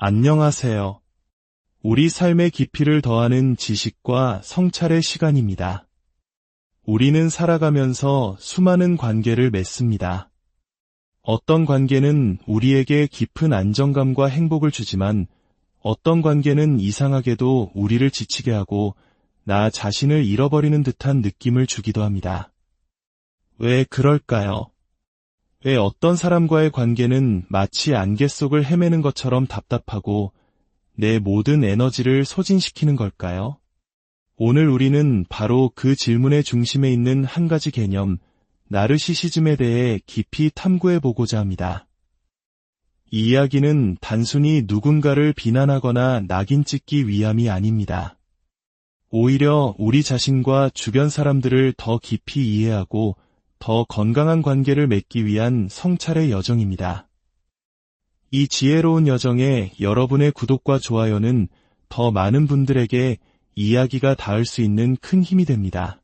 안녕하세요. 우리 삶의 깊이를 더하는 지식과 성찰의 시간입니다. 우리는 살아가면서 수많은 관계를 맺습니다. 어떤 관계는 우리에게 깊은 안정감과 행복을 주지만 어떤 관계는 이상하게도 우리를 지치게 하고 나 자신을 잃어버리는 듯한 느낌을 주기도 합니다. 왜 그럴까요? 왜 어떤 사람과의 관계는 마치 안개 속을 헤매는 것처럼 답답하고 내 모든 에너지를 소진시키는 걸까요? 오늘 우리는 바로 그 질문의 중심에 있는 한 가지 개념, 나르시시즘에 대해 깊이 탐구해 보고자 합니다. 이 이야기는 단순히 누군가를 비난하거나 낙인 찍기 위함이 아닙니다. 오히려 우리 자신과 주변 사람들을 더 깊이 이해하고 더 건강한 관계를 맺기 위한 성찰의 여정입니다. 이 지혜로운 여정에 여러분의 구독과 좋아요는 더 많은 분들에게 이야기가 닿을 수 있는 큰 힘이 됩니다.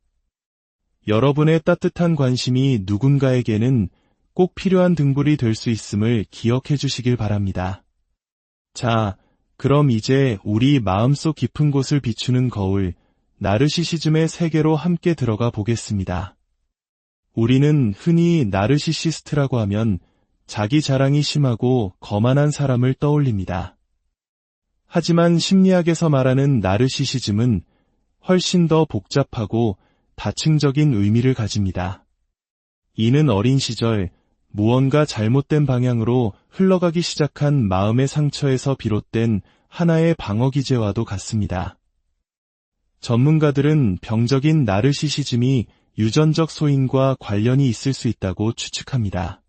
여러분의 따뜻한 관심이 누군가에게는 꼭 필요한 등불이 될 수 있음을 기억해 주시길 바랍니다. 자, 그럼 이제 우리 마음속 깊은 곳을 비추는 거울, 나르시시즘의 세계로 함께 들어가 보겠습니다. 우리는 흔히 나르시시스트라고 하면 자기 자랑이 심하고 거만한 사람을 떠올립니다. 하지만 심리학에서 말하는 나르시시즘은 훨씬 더 복잡하고 다층적인 의미를 가집니다. 이는 어린 시절 무언가 잘못된 방향으로 흘러가기 시작한 마음의 상처에서 비롯된 하나의 방어 기제와도 같습니다. 전문가들은 병적인 나르시시즘이 유전적 소인과 관련이 있을 수 있다고 추측합니다.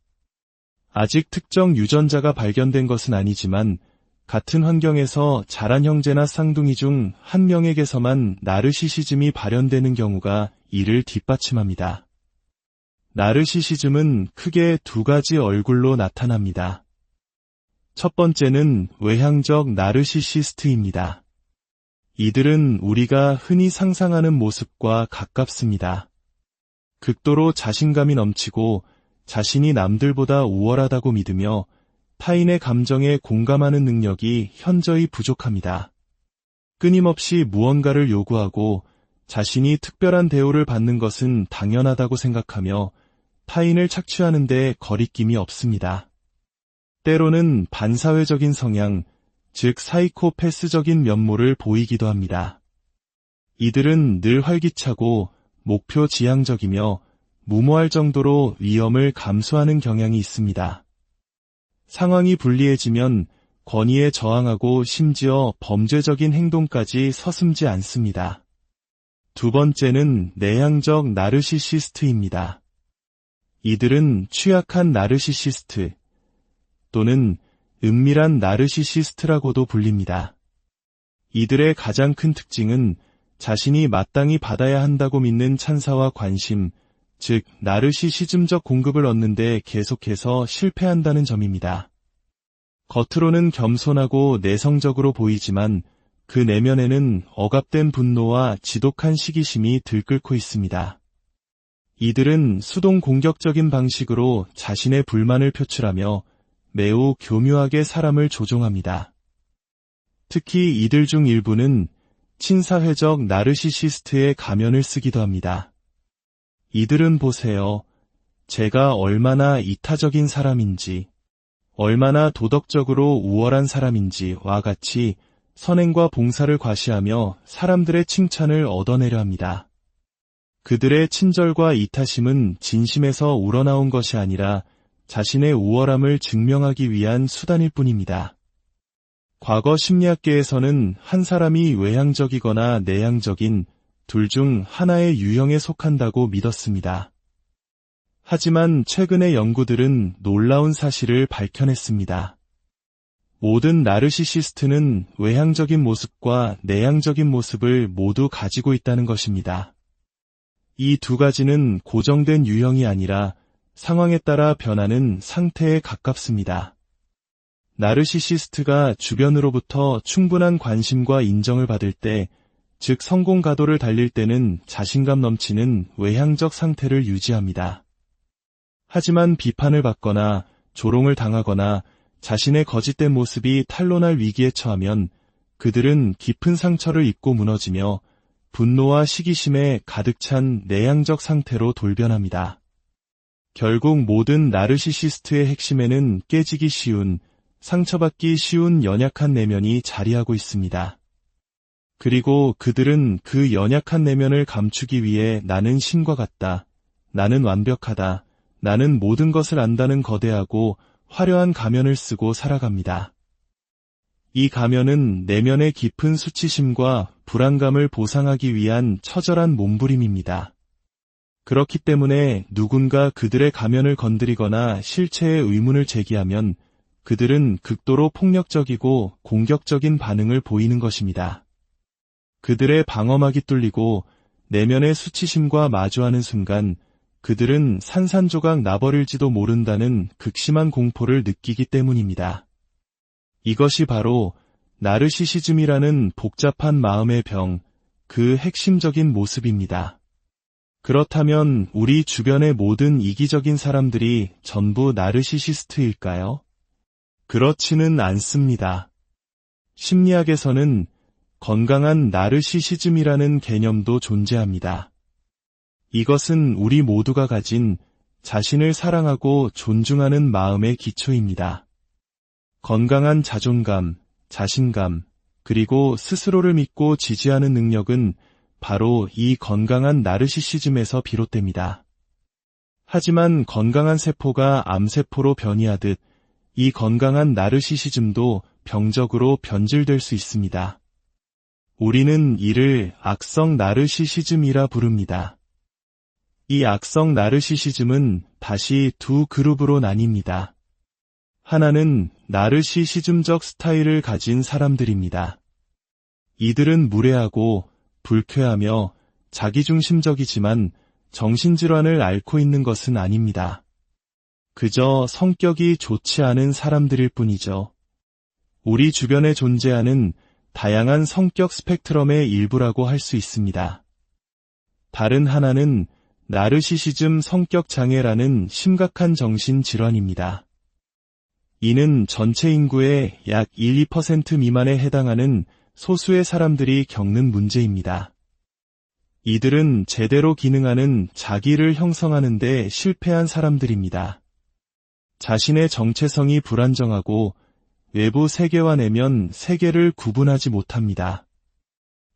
아직 특정 유전자가 발견된 것은 아니지만 같은 환경에서 자란 형제나 쌍둥이 중 한 명에게서만 나르시시즘이 발현되는 경우가 이를 뒷받침합니다. 나르시시즘은 크게 두 가지 얼굴로 나타납니다. 첫 번째는 외향적 나르시시스트입니다. 이들은 우리가 흔히 상상하는 모습과 가깝습니다. 극도로 자신감이 넘치고 자신이 남들보다 우월하다고 믿으며 타인의 감정에 공감하는 능력이 현저히 부족합니다. 끊임없이 무언가를 요구하고 자신이 특별한 대우를 받는 것은 당연하다고 생각하며 타인을 착취하는 데 거리낌이 없습니다. 때로는 반사회적인 성향, 즉 사이코패스적인 면모를 보이기도 합니다. 이들은 늘 활기차고 목표 지향적이며 무모할 정도로 위험을 감수하는 경향이 있습니다. 상황이 불리해지면 권위에 저항하고 심지어 범죄적인 행동까지 서슴지 않습니다. 두 번째는 내향적 나르시시스트입니다. 이들은 취약한 나르시시스트 또는 은밀한 나르시시스트라고도 불립니다. 이들의 가장 큰 특징은 자신이 마땅히 받아야 한다고 믿는 찬사와 관심, 즉 나르시시즘적 공급을 얻는데 계속해서 실패한다는 점입니다. 겉으로는 겸손하고 내성적으로 보이지만 그 내면에는 억압된 분노와 지독한 시기심이 들끓고 있습니다. 이들은 수동 공격적인 방식으로 자신의 불만을 표출하며 매우 교묘하게 사람을 조종합니다. 특히 이들 중 일부는 친사회적 나르시시스트의 가면을 쓰기도 합니다. 이들은 보세요. 제가 얼마나 이타적인 사람인지, 얼마나 도덕적으로 우월한 사람인지와 같이 선행과 봉사를 과시하며 사람들의 칭찬을 얻어내려 합니다. 그들의 친절과 이타심은 진심에서 우러나온 것이 아니라 자신의 우월함을 증명하기 위한 수단일 뿐입니다. 과거 심리학계에서는 한 사람이 외향적이거나 내향적인 둘 중 하나의 유형에 속한다고 믿었습니다. 하지만 최근의 연구들은 놀라운 사실을 밝혀냈습니다. 모든 나르시시스트는 외향적인 모습과 내향적인 모습을 모두 가지고 있다는 것입니다. 이 두 가지는 고정된 유형이 아니라 상황에 따라 변하는 상태에 가깝습니다. 나르시시스트가 주변으로부터 충분한 관심과 인정을 받을 때, 즉 성공 가도를 달릴 때는 자신감 넘치는 외향적 상태를 유지합니다. 하지만 비판을 받거나 조롱을 당하거나 자신의 거짓된 모습이 탄로날 위기에 처하면 그들은 깊은 상처를 입고 무너지며 분노와 시기심에 가득 찬 내향적 상태로 돌변합니다. 결국 모든 나르시시스트의 핵심에는 깨지기 쉬운, 상처받기 쉬운 연약한 내면이 자리하고 있습니다. 그리고 그들은 그 연약한 내면을 감추기 위해 나는 신과 같다. 나는 완벽하다. 나는 모든 것을 안다는 거대하고 화려한 가면을 쓰고 살아갑니다. 이 가면은 내면의 깊은 수치심과 불안감을 보상하기 위한 처절한 몸부림입니다. 그렇기 때문에 누군가 그들의 가면을 건드리거나 실체의 의문을 제기하면 그들은 극도로 폭력적이고 공격적인 반응을 보이는 것입니다. 그들의 방어막이 뚫리고 내면의 수치심과 마주하는 순간 그들은 산산조각 나버릴지도 모른다는 극심한 공포를 느끼기 때문입니다. 이것이 바로 나르시시즘이라는 복잡한 마음의 병, 그 핵심적인 모습입니다. 그렇다면 우리 주변의 모든 이기적인 사람들이 전부 나르시시스트일까요? 그렇지는 않습니다. 심리학에서는 건강한 나르시시즘이라는 개념도 존재합니다. 이것은 우리 모두가 가진 자신을 사랑하고 존중하는 마음의 기초입니다. 건강한 자존감, 자신감, 그리고 스스로를 믿고 지지하는 능력은 바로 이 건강한 나르시시즘에서 비롯됩니다. 하지만 건강한 세포가 암세포로 변이하듯 이 건강한 나르시시즘도 병적으로 변질될 수 있습니다. 우리는 이를 악성 나르시시즘이라 부릅니다. 이 악성 나르시시즘은 다시 두 그룹으로 나뉩니다. 하나는 나르시시즘적 스타일을 가진 사람들입니다. 이들은 무례하고 불쾌하며 자기중심적이지만 정신질환을 앓고 있는 것은 아닙니다. 그저 성격이 좋지 않은 사람들일 뿐이죠. 우리 주변에 존재하는 다양한 성격 스펙트럼의 일부라고 할 수 있습니다. 다른 하나는 나르시시즘 성격 장애라는 심각한 정신 질환입니다. 이는 전체 인구의 약 1, 2% 미만에 해당하는 소수의 사람들이 겪는 문제입니다. 이들은 제대로 기능하는 자기를 형성하는데 실패한 사람들입니다. 자신의 정체성이 불안정하고 외부 세계와 내면 세계를 구분하지 못합니다.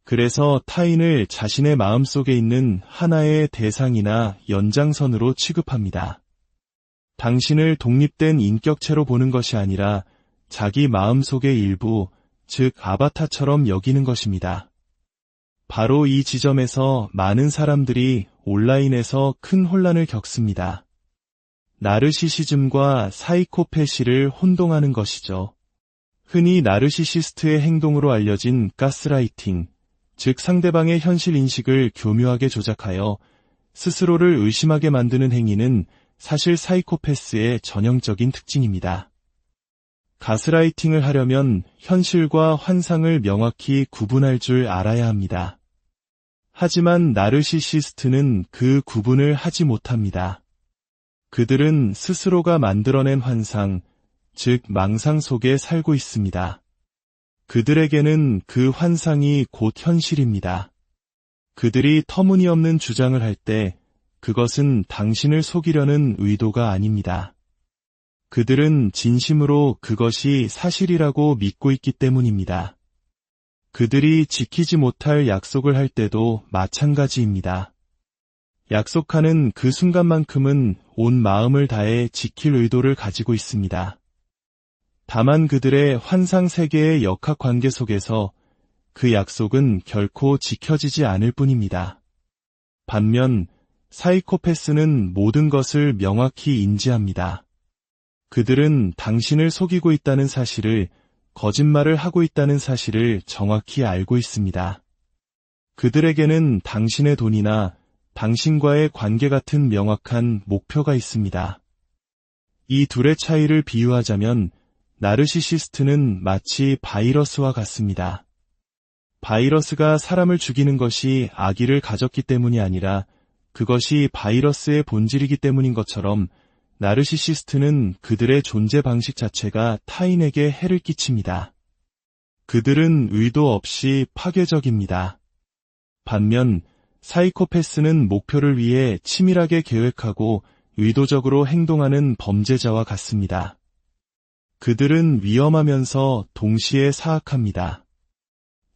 그래서 타인을 자신의 마음속에 있는 하나의 대상이나 연장선으로 취급합니다. 당신을 독립된 인격체로 보는 것이 아니라 자기 마음속의 일부, 즉 아바타처럼 여기는 것입니다. 바로 이 지점에서 많은 사람들이 온라인에서 큰 혼란을 겪습니다. 나르시시즘과 사이코패시를 혼동하는 것이죠. 흔히 나르시시스트의 행동으로 알려진 가스라이팅, 즉 상대방의 현실 인식을 교묘하게 조작하여 스스로를 의심하게 만드는 행위는 사실 사이코패스의 전형적인 특징입니다. 가스라이팅을 하려면 현실과 환상을 명확히 구분할 줄 알아야 합니다. 하지만 나르시시스트는 그 구분을 하지 못합니다. 그들은 스스로가 만들어낸 환상, 즉 망상 속에 살고 있습니다. 그들에게는 그 환상이 곧 현실입니다. 그들이 터무니없는 주장을 할 때 그것은 당신을 속이려는 의도가 아닙니다. 그들은 진심으로 그것이 사실이라고 믿고 있기 때문입니다. 그들이 지키지 못할 약속을 할 때도 마찬가지입니다. 약속하는 그 순간만큼은 온 마음을 다해 지킬 의도를 가지고 있습니다. 다만 그들의 환상 세계의 역학 관계 속에서 그 약속은 결코 지켜지지 않을 뿐입니다. 반면 사이코패스는 모든 것을 명확히 인지합니다. 그들은 당신을 속이고 있다는 사실을 거짓말을 하고 있다는 사실을 정확히 알고 있습니다. 그들에게는 당신의 돈이나 당신과의 관계 같은 명확한 목표가 있습니다. 이 둘의 차이를 비유하자면 나르시시스트는 마치 바이러스와 같습니다. 바이러스가 사람을 죽이는 것이 아기를 가졌기 때문이 아니라 그것이 바이러스의 본질이기 때문인 것처럼 나르시시스트는 그들의 존재 방식 자체가 타인에게 해를 끼칩니다. 그들은 의도 없이 파괴적입니다. 반면 사이코패스는 목표를 위해 치밀하게 계획하고 의도적으로 행동하는 범죄자와 같습니다. 그들은 위험하면서 동시에 사악합니다.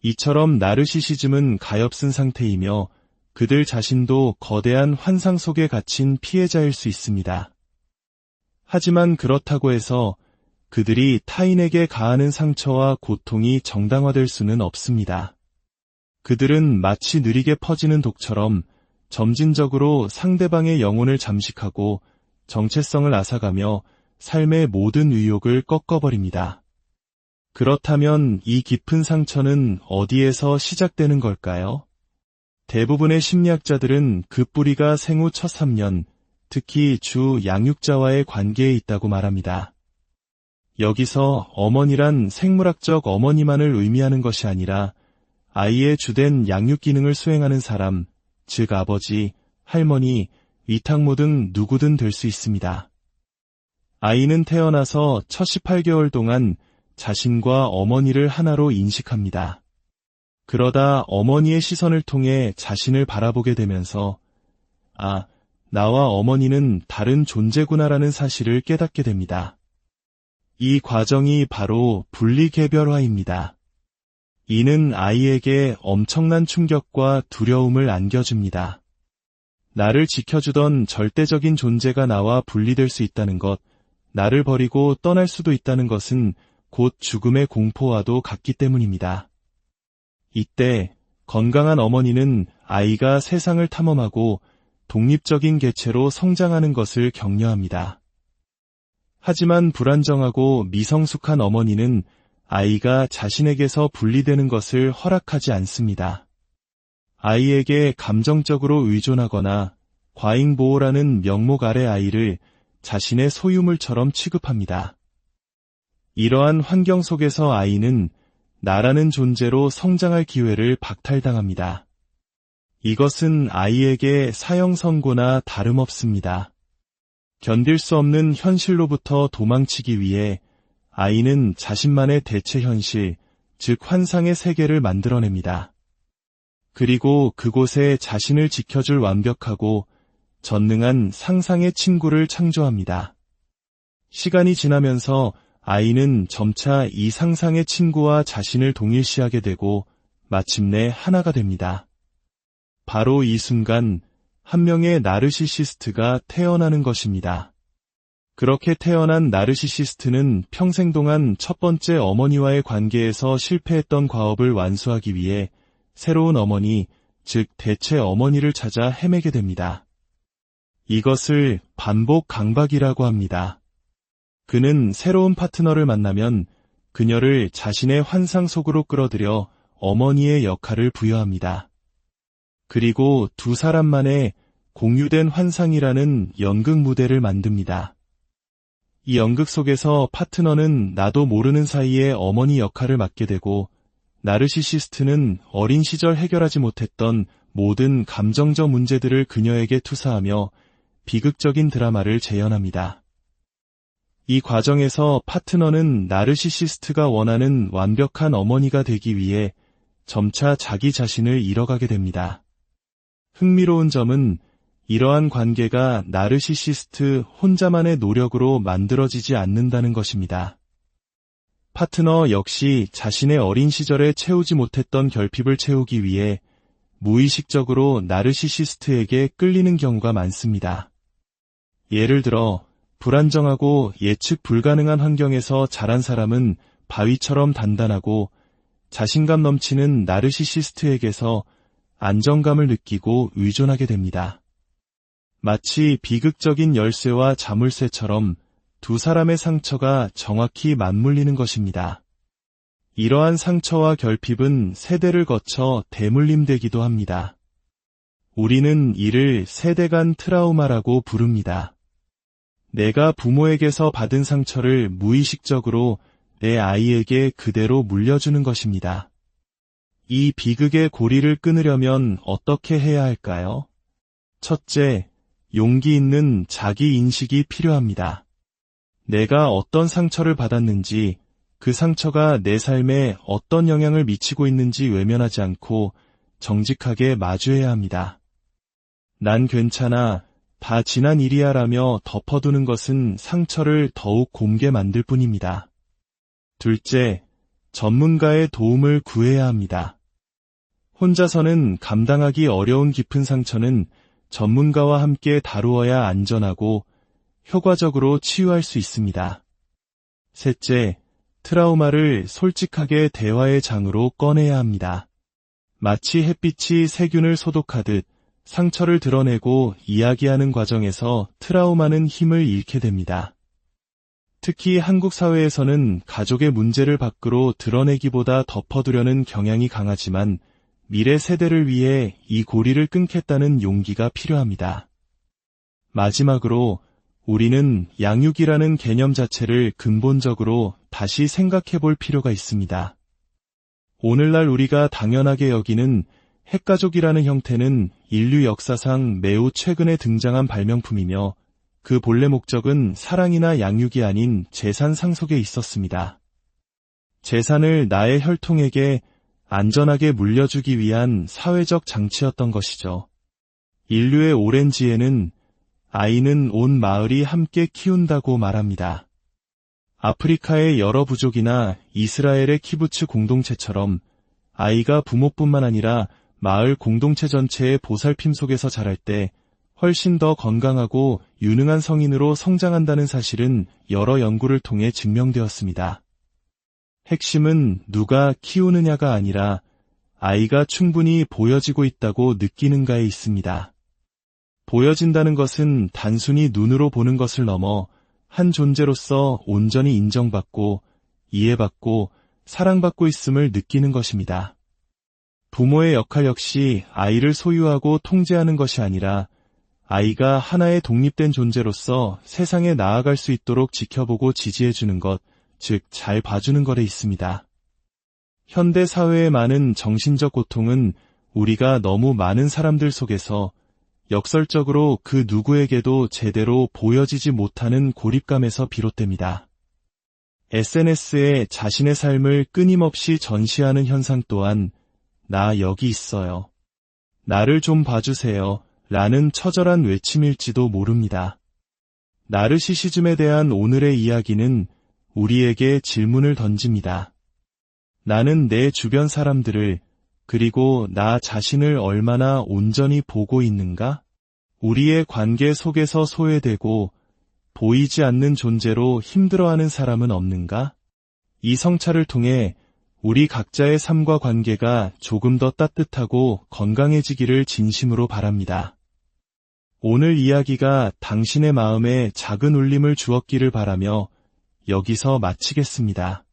이처럼 나르시시즘은 가엾은 상태이며 그들 자신도 거대한 환상 속에 갇힌 피해자일 수 있습니다. 하지만 그렇다고 해서 그들이 타인에게 가하는 상처와 고통이 정당화될 수는 없습니다. 그들은 마치 느리게 퍼지는 독처럼 점진적으로 상대방의 영혼을 잠식하고 정체성을 앗아가며 삶의 모든 의욕을 꺾어버립니다. 그렇다면 이 깊은 상처는 어디에서 시작되는 걸까요? 대부분의 심리학자들은 그 뿌리가 생후 첫 3년, 특히 주 양육자와의 관계에 있다고 말합니다. 여기서 어머니란 생물학적 어머니만을 의미하는 것이 아니라 아이의 주된 양육 기능을 수행하는 사람, 즉 아버지, 할머니, 위탁모 등 누구든 될 수 있습니다. 아이는 태어나서 첫 18개월 동안 자신과 어머니를 하나로 인식합니다. 그러다 어머니의 시선을 통해 자신을 바라보게 되면서 아, 나와 어머니는 다른 존재구나라는 사실을 깨닫게 됩니다. 이 과정이 바로 분리개별화입니다. 이는 아이에게 엄청난 충격과 두려움을 안겨줍니다. 나를 지켜주던 절대적인 존재가 나와 분리될 수 있다는 것, 나를 버리고 떠날 수도 있다는 것은 곧 죽음의 공포와도 같기 때문입니다. 이때 건강한 어머니는 아이가 세상을 탐험하고 독립적인 개체로 성장하는 것을 격려합니다. 하지만 불안정하고 미성숙한 어머니는 아이가 자신에게서 분리되는 것을 허락하지 않습니다. 아이에게 감정적으로 의존하거나 과잉보호라는 명목 아래 아이를 자신의 소유물처럼 취급합니다. 이러한 환경 속에서 아이는 나라는 존재로 성장할 기회를 박탈당합니다. 이것은 아이에게 사형 선고나 다름없습니다. 견딜 수 없는 현실로부터 도망치기 위해 아이는 자신만의 대체 현실, 즉 환상의 세계를 만들어냅니다. 그리고 그곳에 자신을 지켜줄 완벽하고 전능한 상상의 친구를 창조합니다. 시간이 지나면서 아이는 점차 이 상상의 친구와 자신을 동일시하게 되고 마침내 하나가 됩니다. 바로 이 순간 한 명의 나르시시스트가 태어나는 것입니다. 그렇게 태어난 나르시시스트는 평생 동안 첫 번째 어머니와의 관계에서 실패했던 과업을 완수하기 위해 새로운 어머니, 즉 대체 어머니를 찾아 헤매게 됩니다. 이것을 반복 강박이라고 합니다. 그는 새로운 파트너를 만나면 그녀를 자신의 환상 속으로 끌어들여 어머니의 역할을 부여합니다. 그리고 두 사람만의 공유된 환상이라는 연극 무대를 만듭니다. 이 연극 속에서 파트너는 나도 모르는 사이에 어머니 역할을 맡게 되고 나르시시스트는 어린 시절 해결하지 못했던 모든 감정적 문제들을 그녀에게 투사하며 비극적인 드라마를 재현합니다. 이 과정에서 파트너는 나르시시스트가 원하는 완벽한 어머니가 되기 위해 점차 자기 자신을 잃어가게 됩니다. 흥미로운 점은 이러한 관계가 나르시시스트 혼자만의 노력으로 만들어지지 않는다는 것입니다. 파트너 역시 자신의 어린 시절에 채우지 못했던 결핍을 채우기 위해 무의식적으로 나르시시스트에게 끌리는 경우가 많습니다. 예를 들어 불안정하고 예측 불가능한 환경에서 자란 사람은 바위처럼 단단하고 자신감 넘치는 나르시시스트에게서 안정감을 느끼고 의존하게 됩니다. 마치 비극적인 열쇠와 자물쇠처럼 두 사람의 상처가 정확히 맞물리는 것입니다. 이러한 상처와 결핍은 세대를 거쳐 대물림되기도 합니다. 우리는 이를 세대 간 트라우마라고 부릅니다. 내가 부모에게서 받은 상처를 무의식적으로 내 아이에게 그대로 물려주는 것입니다. 이 비극의 고리를 끊으려면 어떻게 해야 할까요? 첫째, 용기 있는 자기 인식이 필요합니다. 내가 어떤 상처를 받았는지, 그 상처가 내 삶에 어떤 영향을 미치고 있는지 외면하지 않고 정직하게 마주해야 합니다. 난 괜찮아, 다 지난 일이야 라며 덮어두는 것은 상처를 더욱 곰게 만들 뿐입니다. 둘째, 전문가의 도움을 구해야 합니다. 혼자서는 감당하기 어려운 깊은 상처는 전문가와 함께 다루어야 안전하고 효과적으로 치유할 수 있습니다. 셋째, 트라우마를 솔직하게 대화의 장으로 꺼내야 합니다. 마치 햇빛이 세균을 소독하듯 상처를 드러내고 이야기하는 과정에서 트라우마는 힘을 잃게 됩니다. 특히 한국 사회에서는 가족의 문제를 밖으로 드러내기보다 덮어두려는 경향이 강하지만 미래 세대를 위해 이 고리를 끊겠다는 용기가 필요합니다. 마지막으로 우리는 양육이라는 개념 자체를 근본적으로 다시 생각해 볼 필요가 있습니다. 오늘날 우리가 당연하게 여기는 핵가족이라는 형태는 인류 역사상 매우 최근에 등장한 발명품이며 그 본래 목적은 사랑이나 양육이 아닌 재산 상속에 있었습니다. 재산을 나의 혈통에게 안전하게 물려주기 위한 사회적 장치였던 것이죠. 인류의 오랜 지혜는 아이는 온 마을이 함께 키운다고 말합니다. 아프리카의 여러 부족이나 이스라엘의 키부츠 공동체처럼 아이가 부모뿐만 아니라 마을 공동체 전체의 보살핌 속에서 자랄 때 훨씬 더 건강하고 유능한 성인으로 성장한다는 사실은 여러 연구를 통해 증명되었습니다. 핵심은 누가 키우느냐가 아니라 아이가 충분히 보여지고 있다고 느끼는가에 있습니다. 보여진다는 것은 단순히 눈으로 보는 것을 넘어 한 존재로서 온전히 인정받고 이해받고 사랑받고 있음을 느끼는 것입니다. 부모의 역할 역시 아이를 소유하고 통제하는 것이 아니라 아이가 하나의 독립된 존재로서 세상에 나아갈 수 있도록 지켜보고 지지해주는 것, 즉, 잘 봐주는 것에 있습니다. 현대 사회의 많은 정신적 고통은 우리가 너무 많은 사람들 속에서 역설적으로 그 누구에게도 제대로 보여지지 못하는 고립감에서 비롯됩니다. SNS에 자신의 삶을 끊임없이 전시하는 현상 또한 나 여기 있어요. 나를 좀 봐주세요. 라는 처절한 외침일지도 모릅니다. 나르시시즘에 대한 오늘의 이야기는 우리에게 질문을 던집니다. 나는 내 주변 사람들을 그리고 나 자신을 얼마나 온전히 보고 있는가? 우리의 관계 속에서 소외되고 보이지 않는 존재로 힘들어하는 사람은 없는가? 이 성찰을 통해 우리 각자의 삶과 관계가 조금 더 따뜻하고 건강해지기를 진심으로 바랍니다. 오늘 이야기가 당신의 마음에 작은 울림을 주었기를 바라며 여기서 마치겠습니다.